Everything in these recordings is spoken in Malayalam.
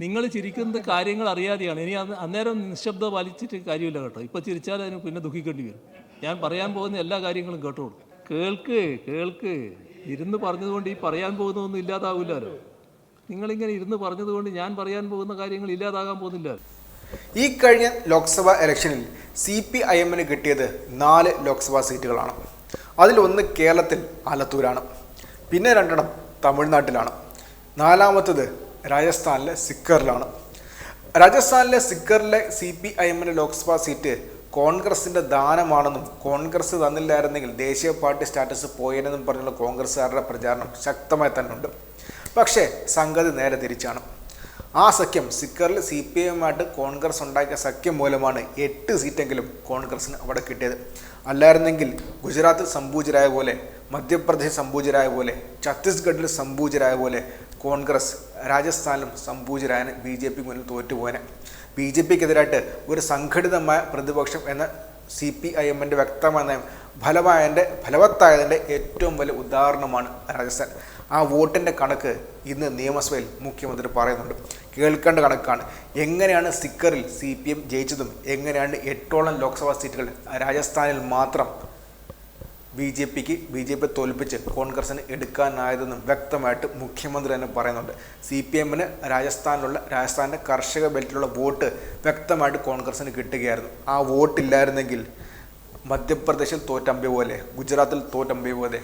നിങ്ങൾ ചിരിക്കുന്നത് കാര്യങ്ങൾ അറിയാതെയാണ്. ഇനി അന്നേരം നിശബ്ദ പാലിച്ചിട്ട് കാര്യമില്ല കേട്ടോ. ഇപ്പോൾ ചിരിച്ചാൽ അതിന് പിന്നെ ദുഃഖിക്കേണ്ടി വരും. ഞാൻ പറയാൻ പോകുന്ന എല്ലാ കാര്യങ്ങളും കേട്ടോളൂ. കേൾക്ക് കേൾക്ക്. ഇരുന്ന് പറഞ്ഞതുകൊണ്ട് ഈ പറയാൻ പോകുന്നതൊന്നും ഇല്ലാതാവില്ലല്ലോ. നിങ്ങളിങ്ങനെ ഇരുന്ന് പറഞ്ഞതുകൊണ്ട് ഞാൻ പറയാൻ പോകുന്ന കാര്യങ്ങൾ ഇല്ലാതാകാൻ പോകുന്നില്ല. ഈ കഴിഞ്ഞ ലോക്സഭാ ഇലക്ഷനിൽ സി പി ഐ എമ്മിന് കിട്ടിയത് നാല് ലോക്സഭാ സീറ്റുകളാണ്. അതിലൊന്ന് കേരളത്തിൽ ആലത്തൂരാണ്. പിന്നെ രണ്ടെണ്ണം തമിഴ്നാട്ടിലാണ്. നാലാമത്തത് രാജസ്ഥാനിലെ സിക്കറിലാണ്. രാജസ്ഥാനിലെ സിക്കറിലെ സി പി ഐ എമ്മിന്റെ ലോക്സഭാ സീറ്റ് കോൺഗ്രസിന്റെ ദാനമാണെന്നും കോൺഗ്രസ് തന്നില്ലായിരുന്നെങ്കിൽ ദേശീയ പാർട്ടി സ്റ്റാറ്റസ് പോയേനെന്നും പറഞ്ഞുള്ള കോൺഗ്രസ്സുകാരുടെ പ്രചാരണം ശക്തമായി തന്നെ ഉണ്ട് പക്ഷേ സംഗതി നേരെ തിരിച്ചാണ്. ആ സഖ്യം സിക്കറിൽ സി പി എമ്മായിട്ട് കോൺഗ്രസ് ഉണ്ടാക്കിയ സഖ്യം മൂലമാണ് എട്ട് സീറ്റെങ്കിലും കോൺഗ്രസിന് അവിടെ കിട്ടിയത്. അല്ലായിരുന്നെങ്കിൽ ഗുജറാത്തിൽ സംഭൂജരായ പോലെ മധ്യപ്രദേശ് സംഭൂജരായ പോലെ ഛത്തീസ്ഗഡിൽ സംഭൂജരായ പോലെ കോൺഗ്രസ് രാജസ്ഥാനിലും സംഭൂജരായന് ബി ജെ പിക്ക് മുന്നിൽ തോറ്റുപോയനെ. ബി ജെ പിക്കെതിരായിട്ട് ഒരു സംഘടിതമായ പ്രതിപക്ഷം എന്ന സി പി ഐ എമ്മിന്റെ വ്യക്തമായ നയം ഫലമായതിന്റെ ഫലവത്തായതിന്റെ ഏറ്റവും വലിയ ഉദാഹരണമാണ് രാജസ്ഥാൻ. ആ വോട്ടിന്റെ കണക്ക് ഇന്ന് നിയമസഭയിൽ മുഖ്യമന്ത്രി പറയുന്നുണ്ട്. കേൾക്കേണ്ട കണക്കാണ്. എങ്ങനെയാണ് സിക്കറിൽ സി പി എം ജയിച്ചതും എങ്ങനെയാണ് എട്ടോളം ലോക്സഭാ സീറ്റുകൾ രാജസ്ഥാനിൽ മാത്രം ബി ജെ പിക്ക് ബി ജെ പി തോൽപ്പിച്ച് കോൺഗ്രസിന് എടുക്കാനായതെന്നും വ്യക്തമായിട്ട് മുഖ്യമന്ത്രി തന്നെ പറയുന്നുണ്ട്. സി പി എമ്മിന് രാജസ്ഥാനിലുള്ള രാജസ്ഥാനിന്റെ കർഷക ബെൽറ്റിലുള്ള വോട്ട് വ്യക്തമായിട്ട് കോൺഗ്രസിന് കിട്ടുകയായിരുന്നു. ആ വോട്ടില്ലായിരുന്നെങ്കിൽ മധ്യപ്രദേശിൽ തോറ്റമ്പി പോലെ ഗുജറാത്തിൽ തോറ്റമ്പി പോലെ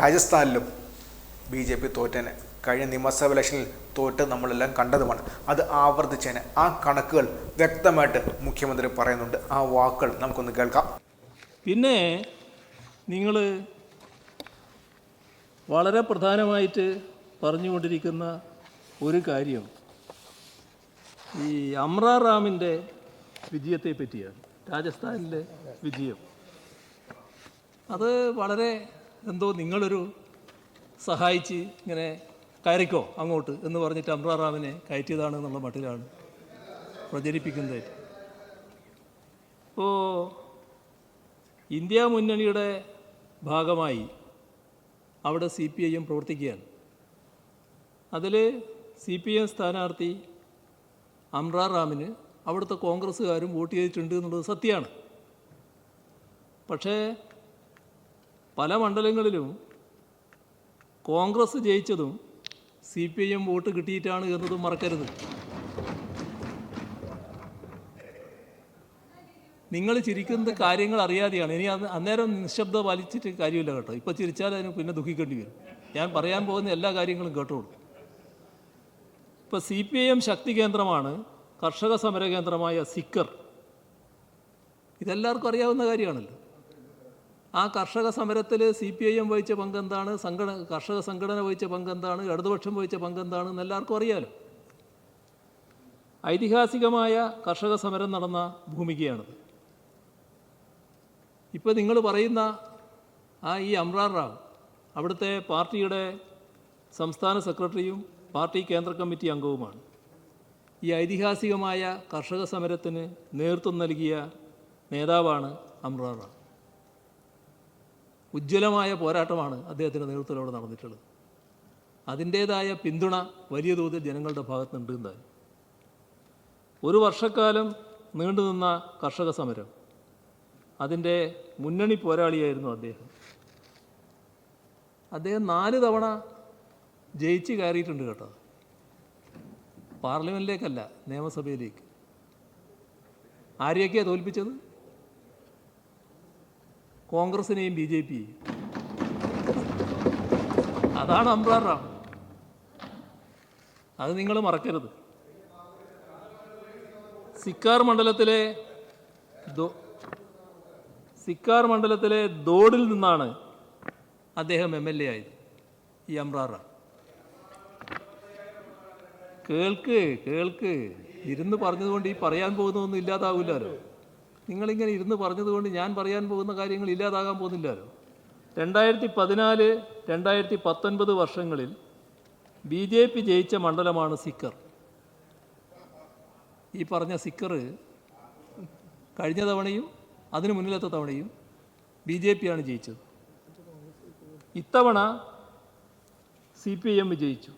രാജസ്ഥാനിലും ബി ജെ പി തോറ്റേനെ. കഴിഞ്ഞ നിയമസഭ ഇലക്ഷനിൽ തോറ്റ് നമ്മളെല്ലാം കണ്ടതുമാണ്. അത് ആവർത്തിച്ചേനെ. ആ കണക്കുകൾ വ്യക്തമായിട്ട് മുഖ്യമന്ത്രി പറയുന്നുണ്ട്. ആ വാക്കുകൾ നമുക്കൊന്ന് കേൾക്കാം. പിന്നെ നിങ്ങൾ വളരെ പ്രധാനമായിട്ട് പറഞ്ഞുകൊണ്ടിരിക്കുന്ന ഒരു കാര്യം ഈ അമ്രാറാമിന്റെ വിജയത്തെ പറ്റിയാണ് രാജസ്ഥാനിലെ വിജയം. അത് വളരെ എന്തോ നിങ്ങളൊരു സഹായിച്ച് ഇങ്ങനെ കയറിക്കോ അങ്ങോട്ട് എന്ന് പറഞ്ഞിട്ട് അമ്രാറാമിനെ കയറ്റിയതാണ് എന്നുള്ള മട്ടിലാണ് പ്രചരിപ്പിക്കുന്നത്. ഇപ്പോൾ ഇന്ത്യ മുന്നണിയുടെ ഭാഗമായി അവിടെ സി പി ഐ എം പ്രവർത്തിക്കുകയാണ്. അതിൽ സി പി എം സ്ഥാനാർത്ഥി അമ്രാ റാമിന് അവിടുത്തെ കോൺഗ്രസ്സുകാരും വോട്ട് ചെയ്തിട്ടുണ്ട് എന്നുള്ളത് സത്യമാണ്. പക്ഷേ പല മണ്ഡലങ്ങളിലും Congress ജയിച്ചതും C P I M vote കിട്ടിയിട്ടാണ് എന്നതും മറക്കരുത്. നിങ്ങൾ ചിരിക്കുന്നത് കാര്യങ്ങൾ അറിയാതെയാണ്. ഇനി അന്നേരം നിശബ്ദ വലിച്ചിട്ട് കാര്യമില്ല കേട്ടോ. ഇപ്പോൾ ചിരിച്ചാൽ അതിന് പിന്നെ ദുഃഖിക്കേണ്ടി വരും. ഞാൻ പറയാൻ പോകുന്ന എല്ലാ കാര്യങ്ങളും കേട്ടോളൂ. ഇപ്പോൾ സി പി ഐ എം ശക്തി കേന്ദ്രമാണ് കർഷക സമര കേന്ദ്രമായ സിക്കർ. ഇതെല്ലാവർക്കും അറിയാവുന്ന കാര്യമാണല്ലോ. ആ കർഷക സമരത്തിൽ സി പി ഐ എം വഹിച്ച പങ്കെന്താണ് സംഘടന കർഷക സംഘടന വഹിച്ച പങ്കെന്താണ് ഇടതുപക്ഷം വഹിച്ച പങ്കെന്താണ് എന്ന് എല്ലാവർക്കും അറിയാലോ. ഐതിഹാസികമായ കർഷക സമരം നടന്ന ഭൂമികയാണത്. ഇപ്പോൾ നിങ്ങൾ പറയുന്ന ആ ഈ അമ്രാർ റാവ് അവിടുത്തെ പാർട്ടിയുടെ സംസ്ഥാന സെക്രട്ടറിയും പാർട്ടി കേന്ദ്ര കമ്മിറ്റി അംഗവുമാണ്. ഈ ഐതിഹാസികമായ കർഷക സമരത്തിന് നേതൃത്വം നൽകിയ നേതാവാണ് അമ്രാർ റാവ്. ഉജ്ജ്വലമായ പോരാട്ടമാണ് അദ്ദേഹത്തിന്റെ നേതൃത്വത്തിൽ അവിടെ നടന്നിട്ടുള്ളത്. അതിന്റേതായ പിന്തുണ വലിയ തോതിൽ ജനങ്ങളുടെ എന്തായാലും. ഒരു വർഷക്കാലം നീണ്ടുനിന്ന കർഷക സമരം. അതിന്റെ മുന്നണി പോരാളിയായിരുന്നു അദ്ദേഹം. അദ്ദേഹം നാല് തവണ ജയിച്ച് കയറിയിട്ടുണ്ട് കേട്ടോ. പാർലമെന്റിലേക്കല്ല നിയമസഭയിലേക്ക്. ആരെയൊക്കെയാണ് തോൽപ്പിച്ചത്? കോൺഗ്രസിനെയും ബി ജെ പിയെയും. അതാണ് അമ്രാർ റാം. അത് നിങ്ങൾ മറക്കരുത്. സിക്കാർ മണ്ഡലത്തിലെ സിക്കാർ മണ്ഡലത്തിലെ ദോഡിൽ നിന്നാണ് അദ്ദേഹം എം എൽ എ ആയത്. ഈ അമ്രാറ. കേൾക്ക് കേൾക്ക്. ഇരുന്ന് പറഞ്ഞതുകൊണ്ട് ഈ പറയാൻ പോകുന്നതൊന്നും ഇല്ലാതാവില്ലല്ലോ നിങ്ങളിങ്ങനെ ഇരുന്ന് പറഞ്ഞതുകൊണ്ട് ഞാൻ പറയാൻ പോകുന്ന കാര്യങ്ങൾ ഇല്ലാതാകാൻ പോകുന്നില്ലല്ലോ രണ്ടായിരത്തി പതിനാല് രണ്ടായിരത്തി പത്തൊൻപത് വർഷങ്ങളിൽ ബി ജെ പി ജയിച്ച മണ്ഡലമാണ് സിക്കർ. ഈ പറഞ്ഞ സിക്കർ കഴിഞ്ഞ തവണയും അതിനു മുന്നിലത്തെ തവണയും ബി ജെ പിയാണ് ജയിച്ചത്. ഇത്തവണ സി പി എം വിജയിച്ചു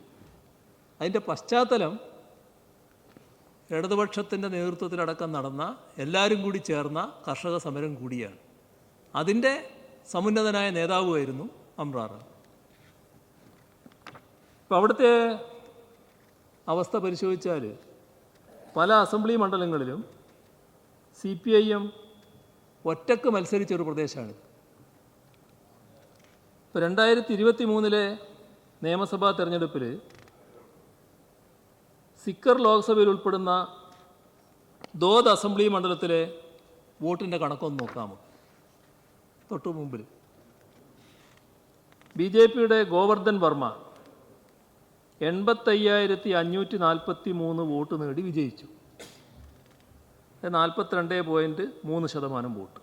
അതിന്റെ പശ്ചാത്തലം ഇടതുപക്ഷത്തിന്റെ നേതൃത്വത്തിലടക്കം നടന്ന എല്ലാവരും കൂടി ചേർന്ന കർഷക സമരം കൂടിയാണ്. അതിന്റെ സമുന്നതനായ നേതാവുമായിരുന്നു അമ്രാർ ഇപ്പം അവിടുത്തെ അവസ്ഥ പരിശോധിച്ചാൽ പല അസംബ്ലി മണ്ഡലങ്ങളിലും സി പി ഐ എം ഒറ്റയ്ക്ക് മത്സരിച്ചൊരു പ്രദേശമാണ്. ഇപ്പോൾ രണ്ടായിരത്തി ഇരുപത്തി മൂന്നിലെ നിയമസഭാ തെരഞ്ഞെടുപ്പിൽ സിക്കർ ലോക്സഭയിൽ ഉൾപ്പെടുന്ന ദോദ് അസംബ്ലി മണ്ഡലത്തിലെ വോട്ടിന്റെ കണക്കൊന്ന് നോക്കാമോ? തൊട്ടു മുമ്പിൽ ബി ജെ പിയുടെ ഗോവർദ്ധൻ വർമ്മ എൺപത്തയ്യായിരത്തി അഞ്ഞൂറ്റി നാൽപ്പത്തി മൂന്ന് വോട്ട് നേടി വിജയിച്ചു. നാൽപ്പത്തിരണ്ട് പോയിന്റ് മൂന്ന് ശതമാനം വോട്ട്.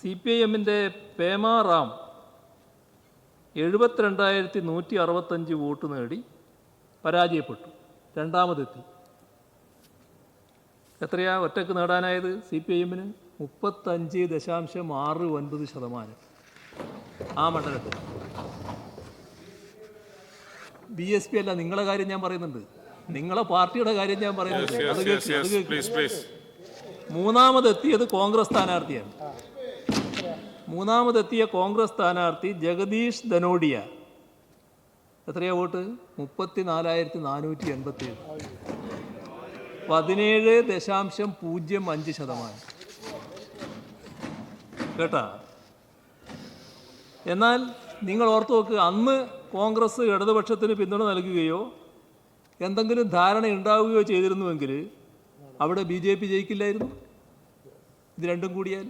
സി പി ഐ എമ്മിന്റെ പേമ റാം എഴുപത്തിരണ്ടായിരത്തി നൂറ്റി അറുപത്തഞ്ച് വോട്ട് നേടി പരാജയപ്പെട്ടു. രണ്ടാമതെത്തി. എത്രയാ ഒറ്റയ്ക്ക് നേടാനായത് സി പി ഐ എമ്മിന്? മുപ്പത്തഞ്ച് ദശാംശം ആറ് ഒൻപത് ശതമാനം. ആ മണ്ഡലത്തിൽ. ബി എസ് പി അല്ല നിങ്ങളുടെ കാര്യം ഞാൻ പറയുന്നുണ്ട്. നിങ്ങളെ പാർട്ടിയുടെ കാര്യം ഞാൻ പറയുന്നത്. മൂന്നാമതെത്തിയത് കോൺഗ്രസ് സ്ഥാനാർത്ഥിയാണ്. മൂന്നാമതെത്തിയ കോൺഗ്രസ് സ്ഥാനാർത്ഥി ജഗദീഷ് ധനോഡിയ. എത്രയാ വോട്ട്? മുപ്പത്തി നാലായിരത്തി നാനൂറ്റി എൺപത്തി ഏഴ് പതിനേഴ് ദശാംശം പൂജ്യം അഞ്ച് ശതമാനം. കേട്ടാ? എന്നാൽ നിങ്ങൾ ഓർത്തു നോക്ക് അന്ന് കോൺഗ്രസ് ഇടതുപക്ഷത്തിന് പിന്തുണ നൽകുകയോ എന്തെങ്കിലും ധാരണ ഉണ്ടാവുകയോ ചെയ്തിരുന്നുവെങ്കിൽ അവിടെ ബി ജെ പി ജയിക്കില്ലായിരുന്നു. ഇത് രണ്ടും കൂടിയാൽ.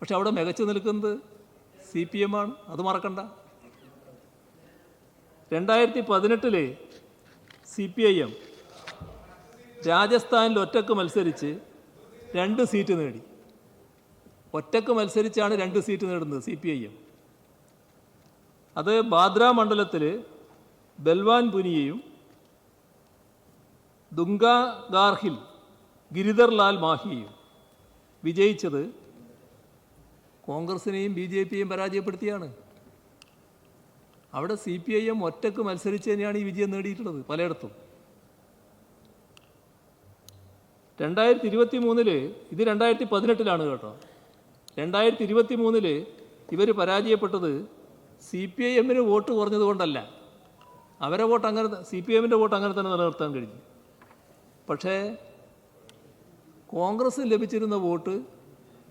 പക്ഷെ അവിടെ മികച്ചു നിൽക്കുന്നത് സി പി എം ആണ്. അത് മറക്കണ്ട. രണ്ടായിരത്തി പതിനെട്ടിൽ സി പി ഐ എം രാജസ്ഥാനിൽ ഒറ്റയ്ക്ക് മത്സരിച്ച് രണ്ട് സീറ്റ് നേടി. ഒറ്റയ്ക്ക് മത്സരിച്ചാണ് രണ്ട് സീറ്റ് നേടുന്നത് സി പി ഐ എം. അത് ബാദ്ര മണ്ഡലത്തിൽ ബൽവാൻ പുനിയയും ദുംഗാഗാർഹിൽ ഗിരിധർ ലാൽ മാഹിയും വിജയിച്ചത് കോൺഗ്രസിനെയും ബി ജെ പിയെയും പരാജയപ്പെടുത്തിയാണ്. അവിടെ സി പി ഐ എം ഒറ്റയ്ക്ക് മത്സരിച്ച് തന്നെയാണ് ഈ വിജയം നേടിയിട്ടുള്ളത് പലയിടത്തും. രണ്ടായിരത്തി ഇരുപത്തി മൂന്നിൽ ഇത് രണ്ടായിരത്തി പതിനെട്ടിലാണ് കേട്ടോ. രണ്ടായിരത്തി ഇരുപത്തി മൂന്നിൽ ഇവർ പരാജയപ്പെട്ടത് സി പി ഐ എമ്മിന് വോട്ട് കുറഞ്ഞതുകൊണ്ടല്ല. അവരെ വോട്ട് അങ്ങനെ സി പി എമ്മിന്റെ വോട്ട് അങ്ങനെ തന്നെ നിലനിർത്താൻ കഴിഞ്ഞു. പക്ഷേ കോൺഗ്രസ് ലഭിച്ചിരുന്ന വോട്ട്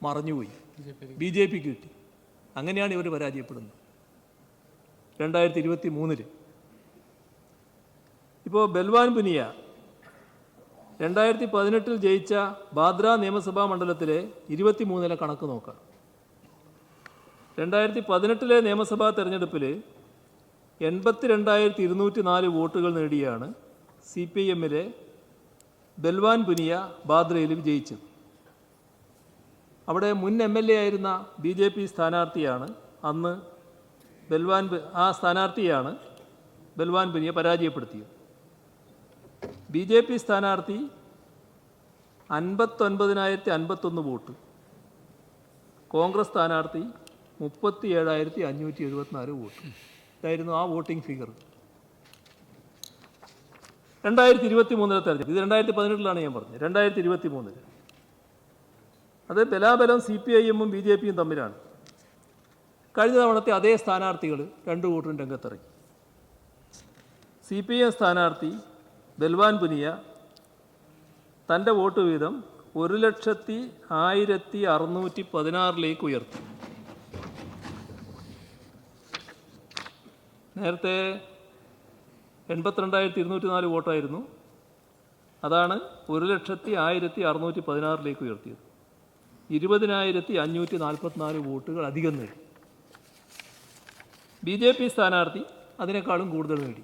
മറഞ്ഞുപോയി. ബി ജെ പിക്ക് കിട്ടി. അങ്ങനെയാണ് ഇവർ പരാജയപ്പെടുന്നത്. രണ്ടായിരത്തി ഇരുപത്തി മൂന്നിൽ ഇപ്പോൾ ബൽവാൻ പുനിയ രണ്ടായിരത്തി പതിനെട്ടിൽ ജയിച്ച ബാദ്ര നിയമസഭാ മണ്ഡലത്തിലെ ഇരുപത്തി മൂന്നിലെ കണക്ക് നോക്കാം. രണ്ടായിരത്തി പതിനെട്ടിലെ നിയമസഭാ തെരഞ്ഞെടുപ്പിൽ എൺപത്തി രണ്ടായിരത്തി ഇരുന്നൂറ്റി നാല് വോട്ടുകൾ നേടിയാണ് സി പി എമ്മിലെ ബൽവാൻ പുനിയ ബാദ്രയിൽ വിജയിച്ചത് അവിടെ മുൻ എം എൽ എ ആയിരുന്ന ബി ജെ പി സ്ഥാനാർത്ഥിയാണ് അന്ന് ബൽവാൻ ആ സ്ഥാനാർത്ഥിയാണ് ബൽവാൻ പുനിയ പരാജയപ്പെടുത്തിയത്. ബി ജെ പി സ്ഥാനാർത്ഥി അൻപത്തൊൻപതിനായിരത്തി അൻപത്തൊന്ന് വോട്ട്. കോൺഗ്രസ് സ്ഥാനാർത്ഥി മുപ്പത്തി ഏഴായിരത്തി അഞ്ഞൂറ്റി എഴുപത്തിനാല് വോട്ട്. ഇതായിരുന്നു ആ വോട്ടിംഗ് ഫിഗർ. രണ്ടായിരത്തി ഇരുപത്തി മൂന്നിലെ തെരഞ്ഞെടുപ്പ്. ഇത് രണ്ടായിരത്തി പതിനെട്ടിലാണ് ഞാൻ പറഞ്ഞത്. രണ്ടായിരത്തി ഇരുപത്തി മൂന്നിൽ അത് ബലാബലം സി പി ഐ എമ്മും ബി ജെ പിയും തമ്മിലാണ്. കഴിഞ്ഞ തവണത്തെ അതേ സ്ഥാനാർത്ഥികൾ രണ്ടു വോട്ടും രംഗത്തിറങ്ങി. സി പി എം സ്ഥാനാർത്ഥി ബൽവാൻ പുനിയ തന്റെ വോട്ട് വീതം ഒരു ലക്ഷത്തി ആയിരത്തി അറുന്നൂറ്റി പതിനാറിലേക്ക് ഉയർത്തി. നേരത്തെ എൺപത്തിരണ്ടായിരത്തി ഇരുന്നൂറ്റി നാല് വോട്ടായിരുന്നു. അതാണ് ഒരു ലക്ഷത്തി ആയിരത്തി അറുന്നൂറ്റി പതിനാറിലേക്ക് ഉയർത്തിയത്. ഇരുപതിനായിരത്തി അഞ്ഞൂറ്റി നാൽപ്പത്തിനാല് വോട്ടുകൾ അധികം നേടി. ബി ജെ പി സ്ഥാനാർത്ഥി അതിനേക്കാളും കൂടുതൽ നേടി.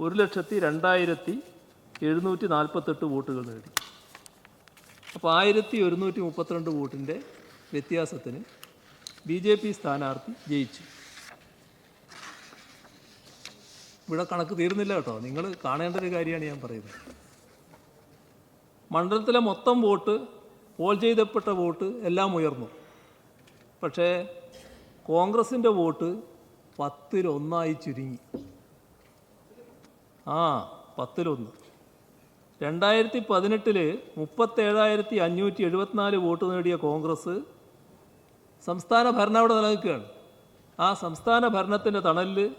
ഒരു ലക്ഷത്തി രണ്ടായിരത്തി എഴുന്നൂറ്റി നാൽപ്പത്തെട്ട് വോട്ടുകൾ നേടി. അപ്പോൾ ആയിരത്തി ഒരുന്നൂറ്റി മുപ്പത്തിരണ്ട് വോട്ടിന്റെ വ്യത്യാസത്തിന് ബി ജെ പി സ്ഥാനാർത്ഥി ജയിച്ചു. ഇവിടെ കണക്ക് തീരുന്നില്ല കേട്ടോ. നിങ്ങൾ കാണേണ്ട ഒരു കാര്യമാണ് ഞാൻ പറയുന്നത്. മണ്ഡലത്തിലെ മൊത്തം വോട്ട് പോൾ ചെയ്തപ്പെട്ട വോട്ട് എല്ലാം ഉയർന്നു. പക്ഷേ കോൺഗ്രസിന്റെ വോട്ട് പത്തിലൊന്നായി ചുരുങ്ങി. ആ പത്തിലൊന്ന്. രണ്ടായിരത്തി പതിനെട്ടിൽ മുപ്പത്തേഴായിരത്തി അഞ്ഞൂറ്റി എഴുപത്തിനാല് വോട്ട് നേടിയ കോൺഗ്രസ് സംസ്ഥാന ഭരണം അവിടെ നിലനിൽക്കുകയാണ്. ആ സംസ്ഥാന ഭരണത്തിന്റെ തണലിൽ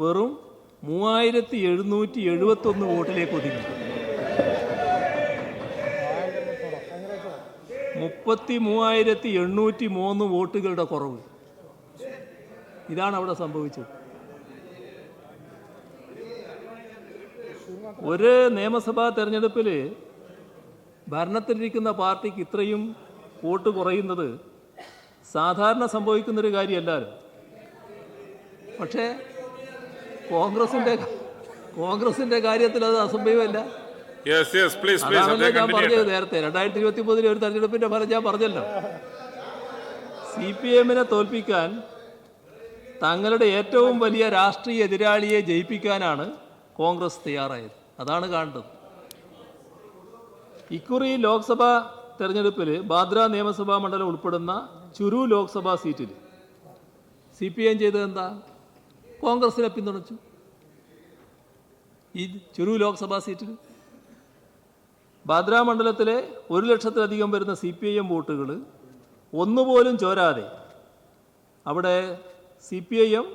വെറും മൂവായിരത്തി എഴുന്നൂറ്റി എഴുപത്തൊന്ന് വോട്ടിലേക്ക് ഒതുങ്ങി. മുപ്പത്തി മൂവായിരത്തി എണ്ണൂറ്റി മൂന്ന് വോട്ടുകളുടെ കുറവ്. ഇതാണ് അവിടെ സംഭവിച്ചത്. ഒരു നിയമസഭാ തെരഞ്ഞെടുപ്പിൽ ഭരണത്തിലിരിക്കുന്ന പാർട്ടിക്ക് ഇത്രയും വോട്ട് കുറയുന്നത് സാധാരണ സംഭവിക്കുന്നൊരു കാര്യമല്ലല്ലോ പക്ഷേ കോൺഗ്രസിന്റെ കോൺഗ്രസിന്റെ കാര്യത്തിൽ അത് അസംഭവമല്ല. അതാണല്ലോ ഞാൻ പറഞ്ഞത് നേരത്തെ. രണ്ടായിരത്തി ഇരുപത്തി മൂന്നിലെ ഒരു തെരഞ്ഞെടുപ്പിന്റെ ഫലം ഞാൻ പറഞ്ഞല്ലോ. സി പി എമ്മിനെ തോൽപ്പിക്കാൻ തങ്ങളുടെ ഏറ്റവും വലിയ രാഷ്ട്രീയ എതിരാളിയെ ജയിപ്പിക്കാനാണ് കോൺഗ്രസ് തയ്യാറായത്. അതാണ് കാണേണ്ടത്. ഇക്കുറി ലോക്സഭാ തെരഞ്ഞെടുപ്പിൽ ബാദ്ര നിയമസഭാ മണ്ഡലം ഉൾപ്പെടുന്ന ചുരു ലോക്സഭാ സീറ്റിൽ സി പി എം ചെയ്തത് എന്താ? കോൺഗ്രസിനെ പിന്തുണച്ചു. ഈ ചുരു ലോക്സഭാ സീറ്റിൽ ബാദ്രാ മണ്ഡലത്തിലെ ഒരു ലക്ഷത്തിലധികം വരുന്ന സി പി ഐ എം വോട്ടുകൾ ഒന്നുപോലും ചോരാതെ അവിടെ C P I M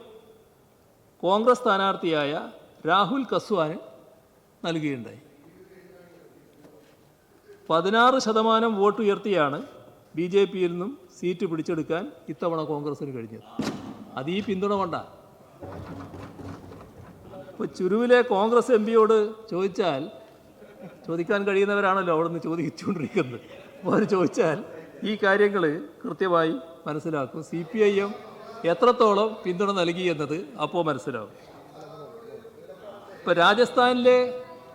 Congress സ്ഥാനാർത്ഥിയായ Rahul കസ്വാന് നൽകുകയുണ്ടായി. പതിനാറ് ശതമാനം വോട്ട് ഉയർത്തിയാണ് ബി ജെ പിയിൽ നിന്നും സീറ്റ് പിടിച്ചെടുക്കാൻ ഇത്തവണ കോൺഗ്രസിന് കഴിഞ്ഞത്. അത് ഈ പിന്തുണ കൊണ്ട ഇപ്പോൾ ചുരുവിലെ കോൺഗ്രസ് എം പിയോട് ചോദിച്ചാൽ ചോദിക്കാൻ കഴിയുന്നവരാണല്ലോ അവിടെ നിന്ന് ചോദിച്ചുകൊണ്ടിരിക്കുന്നത്. അപ്പോൾ അവർ ചോദിച്ചാൽ ഈ കാര്യങ്ങൾ കൃത്യമായി മനസ്സിലാക്കും. സി പി ഐ എം എത്രത്തോളം പിന്തുണ നൽകി എന്നത് അപ്പോൾ മനസ്സിലാവും. ഇപ്പോൾ രാജസ്ഥാനിലെ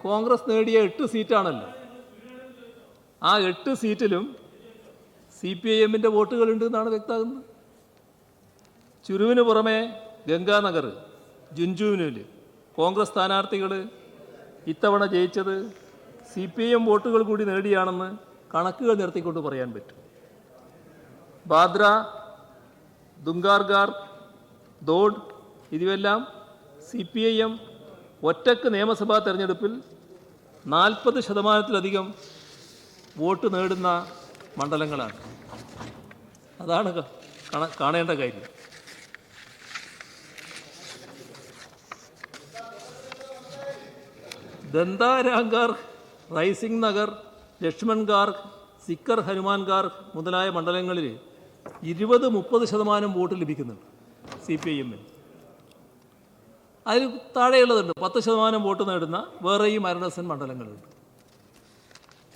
കോൺഗ്രസ് നേടിയ എട്ട് സീറ്റാണല്ലോ. ആ എട്ട് സീറ്റിലും സി പി ഐ എമ്മിന്റെ വോട്ടുകളുണ്ട് എന്നാണ് വ്യക്തമാകുന്നത്. ചുരുവിന് പുറമെ ഗംഗാനഗർ ജുൻജുവിനിൽ കോൺഗ്രസ് സ്ഥാനാർത്ഥികൾ ഇത്തവണ ജയിച്ചത് സി പി എം വോട്ടുകൾ കൂടി നേടിയാണെന്ന് കണക്കുകൾ നിർത്തിക്കൊണ്ട് പറയാൻ പറ്റും. ബാദ്ര ദുങ്കാർഗാർ ദോഡ് ഇവയെല്ലാം സി പി ഐ എം ഒറ്റയ്ക്ക് നിയമസഭാ തെരഞ്ഞെടുപ്പിൽ നാൽപ്പത് ശതമാനത്തിലധികം വോട്ട് നേടുന്ന മണ്ഡലങ്ങളാണ്. അതാണ് കാണേണ്ട കാര്യം. ദന്താരാങ്കാർ റൈസിംഗ് നഗർ ലക്ഷ്മൺഗാർ സിക്കർ ഹനുമാൻഗാർ മുതലായ മണ്ഡലങ്ങളിൽ ഇരുപത് മുപ്പത് ശതമാനം വോട്ട് ലഭിക്കുന്നുണ്ട് സി പി ഐ എമ്മിന് അതിൽ താഴെയുള്ളതുണ്ട് പത്ത് ശതമാനം വോട്ട് നേടുന്ന വേറെയും അരുണസൻ മണ്ഡലങ്ങളുണ്ട്.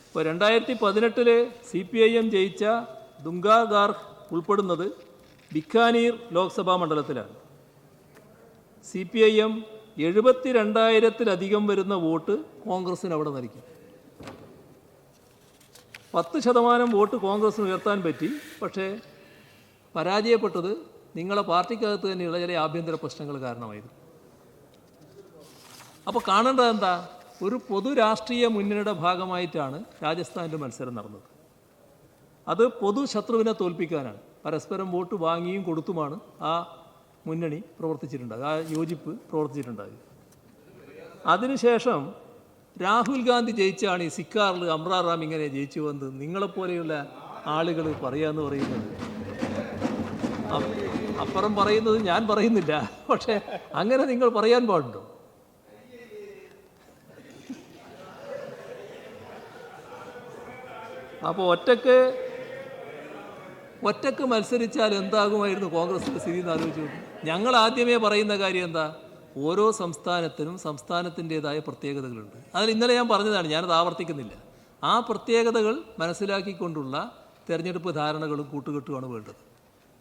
ഇപ്പോൾ രണ്ടായിരത്തി പതിനെട്ടിൽ സി പി ഐ എം ജയിച്ച ദുങ്കാഗാർ ഉൾപ്പെടുന്നത് ബിക്കാനീർ ലോക്സഭാ മണ്ഡലത്തിലാണ്. സി പി ഐ എം എഴുപത്തി രണ്ടായിരത്തിലധികം വരുന്ന വോട്ട് കോൺഗ്രസിന് അവിടെ നൽകി പത്ത് ശതമാനം വോട്ട് കോൺഗ്രസ്സിന് ഉയർത്താൻ പറ്റി പക്ഷേ പരാജയപ്പെട്ടത് നിങ്ങളെ പാർട്ടിക്കകത്ത് തന്നെയുള്ള ചില ആഭ്യന്തര പ്രശ്നങ്ങൾ കാരണമായിരുന്നു. അപ്പോൾ കാണേണ്ടത് എന്താ? ഒരു പൊതു രാഷ്ട്രീയ മുന്നണിയുടെ ഭാഗമായിട്ടാണ് രാജസ്ഥാനിൽ മത്സരം നടന്നത്. അത് പൊതു ശത്രുവിനെ തോൽപ്പിക്കാനാണ്. പരസ്പരം വോട്ട് വാങ്ങിയും കൊടുത്തുമാണ് ആ മുന്നണി പ്രവർത്തിച്ചിട്ടുണ്ട്. ആ യോജിപ്പ് പ്രവർത്തിച്ചിട്ടുണ്ട്. അതിനുശേഷം രാഹുൽ ഗാന്ധി ജയിച്ചാണ് ഈ സിക്കാറിൽ അമ്രാറാം ഇങ്ങനെ ജയിച്ചു വന്നത്. നിങ്ങളെപ്പോലെയുള്ള ആളുകൾ പറയാന്ന് പറയുന്നത്. അപ്പുറം പറയുന്നത് ഞാൻ പറയുന്നില്ല. പക്ഷേ അങ്ങനെ നിങ്ങൾ പറയാൻ പാടുണ്ടോ? അപ്പോൾ ഒറ്റയ്ക്ക് ഒറ്റയ്ക്ക് മത്സരിച്ചാൽ എന്താകുമായിരുന്നു കോൺഗ്രസിന്റെ സ്ഥിതി എന്ന് ആലോചിച്ചു ഞങ്ങൾ ആദ്യമേ പറയുന്ന കാര്യം എന്താ? ഓരോ സംസ്ഥാനത്തിനും സംസ്ഥാനത്തിന്റെതായ പ്രത്യേകതകളുണ്ട്. അതിൽ ഇന്നലെ ഞാൻ പറഞ്ഞതാണ് ഞാനത് ആവർത്തിക്കുന്നില്ല. ആ പ്രത്യേകതകൾ മനസ്സിലാക്കിക്കൊണ്ടുള്ള തിരഞ്ഞെടുപ്പ് ധാരണകളും കൂട്ടുകെട്ടുമാണ് വേണ്ടത്.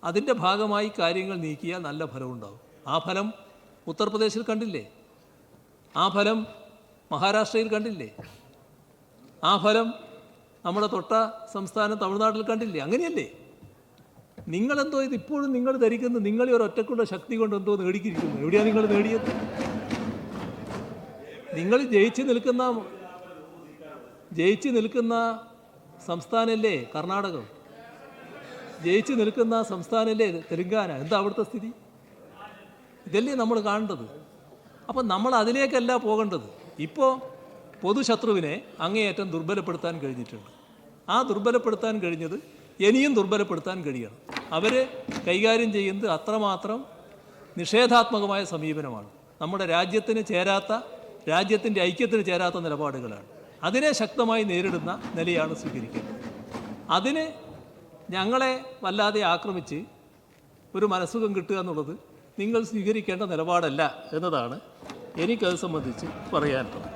അതിന്റെ ഭാഗമായി കാര്യങ്ങൾ നീക്കിയാൽ നല്ല ഫലമുണ്ടാകും ആ ഫലം ഉത്തർപ്രദേശിൽ കണ്ടില്ലേ? ആ ഫലം മഹാരാഷ്ട്രയിൽ കണ്ടില്ലേ? ആ ഫലം നമ്മുടെ തൊട്ട സംസ്ഥാനം തമിഴ്നാട്ടിൽ കണ്ടില്ലേ? അങ്ങനെയല്ലേ? നിങ്ങളെന്തോ ഇത് ഇപ്പോഴും നിങ്ങൾ ധരിക്കുന്നത് നിങ്ങളെ ഒരു ഒറ്റക്കുള്ള ശക്തി കൊണ്ട് എന്തോ നേടിക്കിരിക്കുന്നു എവിടെയാണ് നിങ്ങൾ നേടിയത്? നിങ്ങൾ ജയിച്ച് നിൽക്കുന്ന ജയിച്ച് നിൽക്കുന്ന സംസ്ഥാനമല്ലേ കർണാടകം? ജയിച്ച് നിൽക്കുന്ന സംസ്ഥാനമല്ലേ തെലുങ്കാന? എന്താ അവിടുത്തെ സ്ഥിതി? ഇതല്ലേ നമ്മൾ കാണേണ്ടത്. അപ്പം നമ്മൾ അതിലേക്കല്ല പോകേണ്ടത്. ഇപ്പോൾ പൊതുശത്രുവിനെ അങ്ങേയറ്റം ദുർബലപ്പെടുത്താൻ കഴിഞ്ഞിട്ടുണ്ട്. ആ ദുർബലപ്പെടുത്താൻ കഴിഞ്ഞത് ഇനിയും ദുർബലപ്പെടുത്താൻ കഴിയണം. അവരെ കൈകാര്യം ചെയ്യുന്നത് അത്രമാത്രം നിഷേധാത്മകമായ സമീപനമാണ്. നമ്മുടെ രാജ്യത്തിന് ചേരാത്ത രാജ്യത്തിന്റെ ഐക്യത്തിന് ചേരാത്ത നിലപാടുകളാണ്. അതിനെ ശക്തമായി നേരിടുന്ന നിലയാണ് സ്വീകരിക്കുന്നത് അതിന് ഞങ്ങളെ വല്ലാതെ ആക്രമിച്ച് ഒരു മനസ്സുഖം കിട്ടുക എന്നുള്ളത് നിങ്ങൾ സ്വീകരിക്കേണ്ട നിലപാടല്ല എന്നതാണ് എനിക്കത് സംബന്ധിച്ച് പറയാനുള്ളത്.